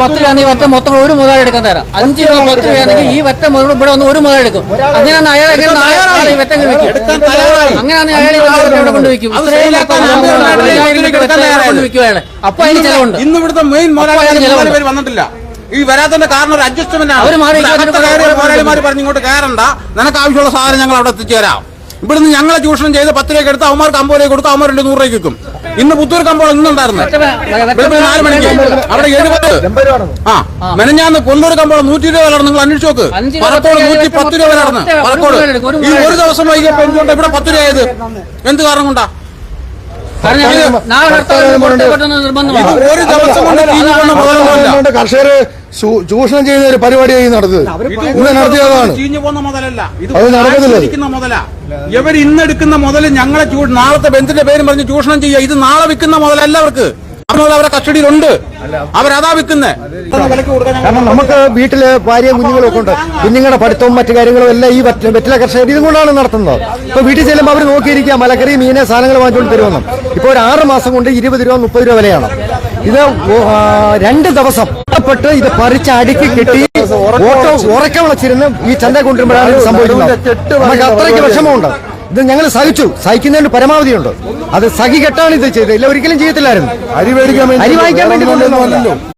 പത്ത് രൂപ ഈ വറ്റ മൊത്തം ഒരു മുതൽ എടുക്കാൻ തരാം. അഞ്ച് രൂപ പത്ത് രൂപയാണെങ്കിൽ ഈ വറ്റ മുഴുവൻ ഇവിടെ ഒന്ന് ഒരു മുതൽ എടുക്കും. അങ്ങനെയാണ് അയാൾ അയാളാണ് ഈ വറ്റ വിൽക്കും. എടുക്കാൻ തയ്യാറായി. അങ്ങനെയാണ് അയാൾ ഇവിടെ കൊണ്ട് വിൽക്കും വിൽക്കും അയാളെ. അപ്പൊ അതിന് ചെലവുണ്ട്. ഇന്ന് ഇവിടുത്തെ മെയിൻ മുതലാളി വന്നിട്ടില്ല. ഈ വരാത്തതിന്റെ കാരണം ഒരു അഡ്ജസ്റ്റ്മെന്റ് ആണ്. മുതലാളിമാർ പറഞ്ഞു ഇങ്ങോട്ട് കയറണ്ട. നിനക്ക് ആവശ്യമുള്ള സാധനം ഞങ്ങൾ അവിടെ എത്തിച്ചേരാം ഇവിടുന്ന് ഞങ്ങളെ ചൂഷണം ചെയ്ത് പത്ത് രൂപയ്ക്ക് എടുത്ത് അവന്മാർക്ക് അമ്പത് രൂപ കൊടുത്ത് അവന്മാർ രണ്ട് നൂറ് രൂപയ്ക്ക് വിൽക്കും. ഇന്ന് പുത്തൂർ കമ്പോളം ഇന്നുണ്ടായിരുന്നു വെളുപ്പിന് നാല് മണിക്ക്. അവിടെ എഴുപത്. ആ മെനഞ്ഞാന്ന് കൊണ്ടൂർ കമ്പോളം നൂറ്റി ഇരുപത് വില നിങ്ങൾ അന്വേഷിച്ച് നോക്ക്. രൂപ പറക്കോട് നൂറ്റി പത്ത് രൂപ വില നടന്ന് ഒരു പറക്കോട്. ഈ ഒരു ദിവസം വൈകിയപ്പോ എന്തുകൊണ്ട് ഇവിടെ പത്ത് രൂപ ആയത്? എന്ത് കാരണം കൊണ്ടാ? മുതലൊന്നുമല്ല അതുകൊണ്ട് ചൂഷണം ചെയ്യുന്ന ഒരു പരിപാടിയായി നടത്തുന്നത് നടത്തിയതാണ്. ചീഞ്ഞു മുതലല്ല. ഇത് അത്. ഇവർ ഇന്നെടുക്കുന്ന മുതൽ ഞങ്ങളെ നാളത്തെ ബെഞ്ചിന്റെ പേരും പറഞ്ഞ് ചൂഷണം ചെയ്യുക. ഇത് നാളെ വിൽക്കുന്ന മുതലല്ല അവർക്ക്. അവരുടെ അവരെ കസ്റ്റഡിയിലുണ്ട്. അവരതാ വിൽക്കുന്നത് കാരണം നമുക്ക് വീട്ടിൽ ഭാര്യയും കുഞ്ഞുങ്ങളൊക്കെ ഉണ്ട്. കുഞ്ഞുങ്ങളുടെ പഠിത്തവും മറ്റു കാര്യങ്ങളും എല്ലാം ഈ വെറ്റ- വെറ്റില കർഷകർ ഇതും കൊണ്ടാണ് നടത്തുന്നത്. ഇപ്പൊ വീട്ടിൽ ചെല്ലുമ്പോൾ അവർ നോക്കിയിരിക്കുക മലക്കറി മീനെ സാധനങ്ങൾ വാങ്ങിച്ചുകൊണ്ട് തരുമെന്ന് ഇപ്പൊ ഒരു ആറ് മാസം കൊണ്ട് ഇരുപത് രൂപ മുപ്പത് രൂപ വിലയാണ്. ഇത് രണ്ട് ദിവസം പെട്ട് ഇത് പറിച്ച് അടുക്കി കെട്ടി ഓട്ടോ ഉറക്കം വിളച്ചിരുന്ന് ഈ ചന്ത കൊണ്ടുവരുമ്പോഴാണ് സംഭവിക്കുന്നത്. നമുക്ക് അത്രയ്ക്ക് വിഷമമുണ്ട്. ഇത് ഞങ്ങൾ സഹിച്ചു. സഹിക്കുന്നതിന് പരമാവധി ഉണ്ട് അത് സഹി കെട്ടാണ് ഇത് ചെയ്തത്. ഇല്ല ഒരിക്കലും ചെയ്യത്തില്ലായിരുന്നു. അരി മേടിക്കാൻ അരി വാങ്ങിക്കാൻ വേണ്ടി